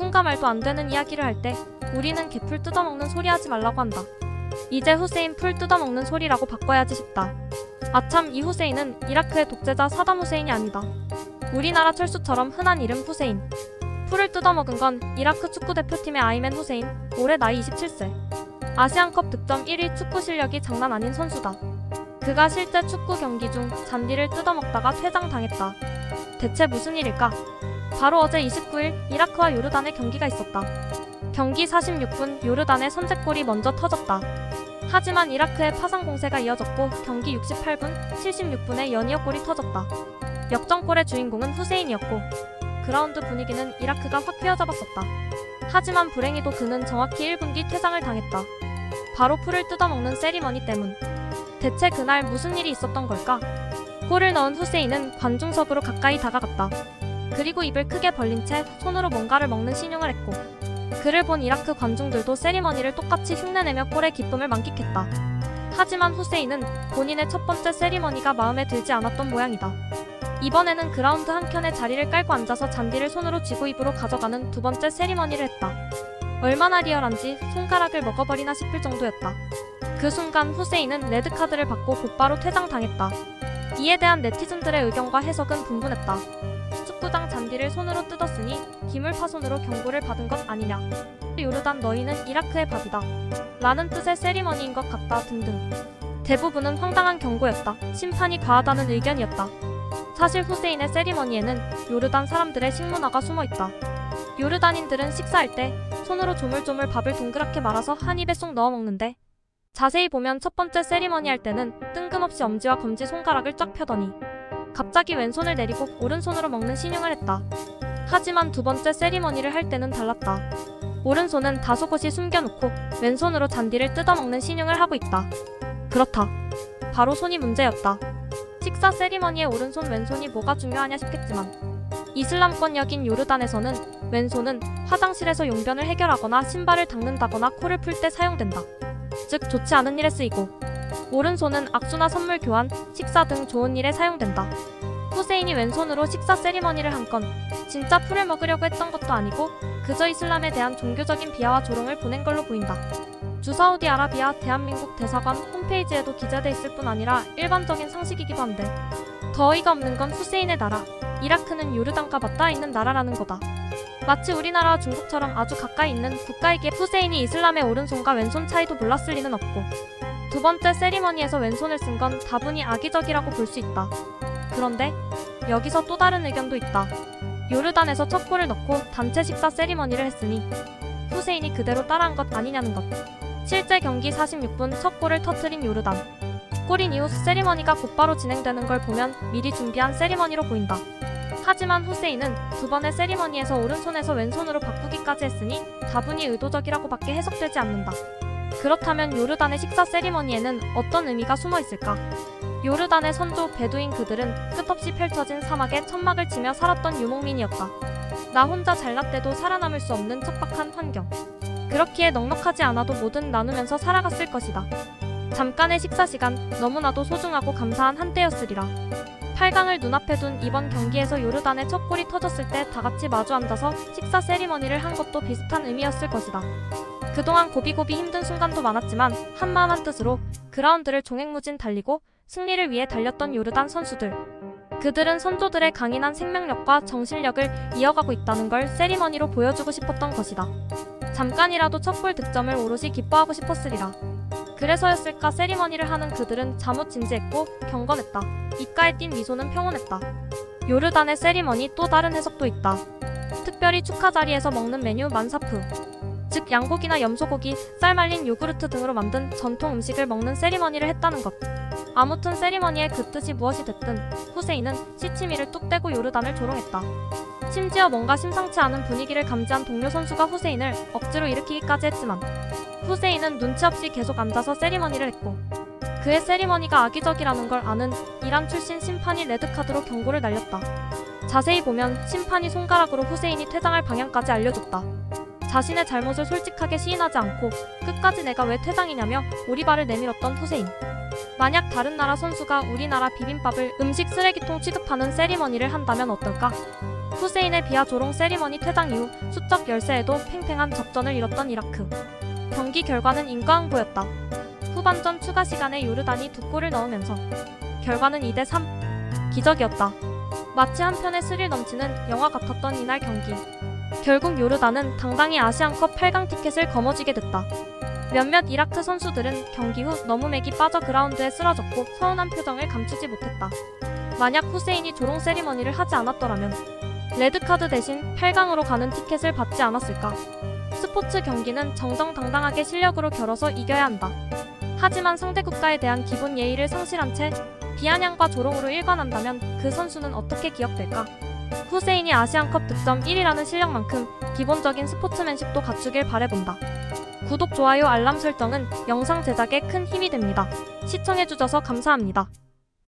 누군가 말도 안 되는 이야기를 할 때 우리는 개풀 뜯어먹는 소리 하지 말라고 한다. 이제 후세인 풀 뜯어먹는 소리라고 바꿔야지 싶다. 아참 이 후세인은 이라크의 독재자 사담 후세인이 아니다. 우리나라 철수처럼 흔한 이름 후세인. 풀을 뜯어먹은 건 이라크 축구 대표팀의 아이맨 후세인, 올해 나이 27세. 아시안컵 득점 1위 축구 실력이 장난 아닌 선수다. 그가 실제 축구 경기 중 잔디를 뜯어먹다가 퇴장당했다. 대체 무슨 일일까? 바로 어제 29일 이라크와 요르단의 경기가 있었다. 경기 46분 요르단의 선제골이 먼저 터졌다. 하지만 이라크의 파상 공세가 이어졌고 경기 68분, 76분에 연이어 골이 터졌다. 역전골의 주인공은 후세인이었고 그라운드 분위기는 이라크가 확 휘어잡았었다. 하지만 불행히도 그는 정확히 1분 뒤 퇴장을 당했다. 바로 풀을 뜯어먹는 세리머니 때문. 대체 그날 무슨 일이 있었던 걸까? 골을 넣은 후세인은 관중석으로 가까이 다가갔다. 그리고 입을 크게 벌린 채 손으로 뭔가를 먹는 신용을 했고 그를 본 이라크 관중들도 세리머니를 똑같이 흉내내며 골의 기쁨을 만끽했다. 하지만 후세인은 본인의 첫 번째 세리머니가 마음에 들지 않았던 모양이다. 이번에는 그라운드 한켠에 자리를 깔고 앉아서 잔디를 손으로 쥐고 입으로 가져가는 두 번째 세리머니를 했다. 얼마나 리얼한지 손가락을 먹어버리나 싶을 정도였다. 그 순간 후세인은 레드카드를 받고 곧바로 퇴장당했다. 이에 대한 네티즌들의 의견과 해석은 분분했다. 잔디를 손으로 뜯었으니 기물 파손으로 경고를 받은 것 아니냐. 요르단 너희는 이라크의 밥이다. 라는 뜻의 세리머니인 것 같다 등등. 대부분은 황당한 경고였다. 심판이 과하다는 의견이었다. 사실 후세인의 세리머니에는 요르단 사람들의 식문화가 숨어 있다. 요르단인들은 식사할 때 손으로 조물조물 밥을 동그랗게 말아서 한 입에 쏙 넣어 먹는데 자세히 보면 첫 번째 세리머니 할 때는 뜬금없이 엄지와 검지 손가락을 쫙 펴더니 갑자기 왼손을 내리고 오른손으로 먹는 신용을 했다. 하지만 두 번째 세리머니를 할 때는 달랐다. 오른손은 다소곳이 숨겨놓고 왼손으로 잔디를 뜯어먹는 신용을 하고 있다. 그렇다. 바로 손이 문제였다. 식사 세리머니의 오른손 왼손이 뭐가 중요하냐 싶겠지만 이슬람권역인 요르단에서는 왼손은 화장실에서 용변을 해결하거나 신발을 닦는다거나 코를 풀 때 사용된다. 즉 좋지 않은 일에 쓰이고 오른손은 악수나 선물 교환, 식사 등 좋은 일에 사용된다. 후세인이 왼손으로 식사 세리머니를 한 건 진짜 풀을 먹으려고 했던 것도 아니고 그저 이슬람에 대한 종교적인 비하와 조롱을 보낸 걸로 보인다. 주사우디아라비아 대한민국 대사관 홈페이지에도 기재돼 있을 뿐 아니라 일반적인 상식이기도 한데 더 어이가 없는 건 후세인의 나라 이라크는 요르단과 맞닿아 있는 나라라는 거다. 마치 우리나라와 중국처럼 아주 가까이 있는 국가이기에 후세인이 이슬람의 오른손과 왼손 차이도 몰랐을 리는 없고 두 번째 세리머니에서 왼손을 쓴 건 다분히 악의적이라고 볼 수 있다. 그런데 여기서 또 다른 의견도 있다. 요르단에서 첫 골을 넣고 단체 식사 세리머니를 했으니 후세인이 그대로 따라한 것 아니냐는 것. 실제 경기 46분 첫 골을 터트린 요르단. 골인 이후 세리머니가 곧바로 진행되는 걸 보면 미리 준비한 세리머니로 보인다. 하지만 후세인은 두 번의 세리머니에서 오른손에서 왼손으로 바꾸기까지 했으니 다분히 의도적이라고밖에 해석되지 않는다. 그렇다면 요르단의 식사 세리머니에는 어떤 의미가 숨어 있을까? 요르단의 선조 베두인 그들은 끝없이 펼쳐진 사막에 천막을 치며 살았던 유목민이었다. 나 혼자 잘났대도 살아남을 수 없는 척박한 환경. 그렇기에 넉넉하지 않아도 뭐든 나누면서 살아갔을 것이다. 잠깐의 식사 시간 너무나도 소중하고 감사한 한때였으리라. 8강을 눈앞에 둔 이번 경기에서 요르단의 첫 골이 터졌을 때 다 같이 마주 앉아서 식사 세리머니를 한 것도 비슷한 의미였을 것이다. 그동안 고비고비 힘든 순간도 많았지만 한마음 한뜻으로 그라운드를 종횡무진 달리고 승리를 위해 달렸던 요르단 선수들. 그들은 선조들의 강인한 생명력과 정신력을 이어가고 있다는 걸 세리머니로 보여주고 싶었던 것이다. 잠깐이라도 첫 골 득점을 오롯이 기뻐하고 싶었으리라. 그래서였을까 세리머니를 하는 그들은 잠옷 진지했고 경건했다. 입가에 띈 미소는 평온했다. 요르단의 세리머니 또 다른 해석도 있다. 특별히 축하 자리에서 먹는 메뉴 만사프. 즉 양고기나 염소고기, 쌀 말린 요구르트 등으로 만든 전통 음식을 먹는 세리머니를 했다는 것. 아무튼 세리머니의 그 뜻이 무엇이 됐든 후세인은 시치미를 뚝 떼고 요르단을 조롱했다. 심지어 뭔가 심상치 않은 분위기를 감지한 동료 선수가 후세인을 억지로 일으키기까지 했지만 후세인은 눈치 없이 계속 앉아서 세리머니를 했고 그의 세리머니가 악의적이라는 걸 아는 이란 출신 심판이 레드카드로 경고를 날렸다. 자세히 보면 심판이 손가락으로 후세인이 퇴장할 방향까지 알려줬다. 자신의 잘못을 솔직하게 시인하지 않고 끝까지 내가 왜 퇴장이냐며 오리발을 내밀었던 후세인. 만약 다른 나라 선수가 우리나라 비빔밥을 음식 쓰레기통 취급하는 세리머니를 한다면 어떨까? 후세인의 비하 조롱 세리머니 퇴장 이후 수적 열세에도 팽팽한 접전을 이뤘던 이라크. 경기 결과는 인과응보였다. 후반전 추가 시간에 요르단이 두 골을 넣으면서 결과는 2대 3. 기적이었다. 마치 한편의 스릴 넘치는 영화 같았던 이날 경기. 결국 요르단은 당당히 아시안컵 8강 티켓을 거머쥐게 됐다. 몇몇 이라크 선수들은 경기 후 너무 맥이 빠져 그라운드에 쓰러졌고 서운한 표정을 감추지 못했다. 만약 후세인이 조롱 세리머니를 하지 않았더라면 레드카드 대신 8강으로 가는 티켓을 받지 않았을까? 스포츠 경기는 정정당당하게 실력으로 겨뤄서 이겨야 한다. 하지만 상대 국가에 대한 기본 예의를 상실한 채 비아냥과 조롱으로 일관한다면 그 선수는 어떻게 기억될까? 후세인이 아시안컵 득점 1위라는 실력만큼 기본적인 스포츠맨십도 갖추길 바래본다. 구독, 좋아요, 알람 설정은 영상 제작에 큰 힘이 됩니다. 시청해주셔서 감사합니다.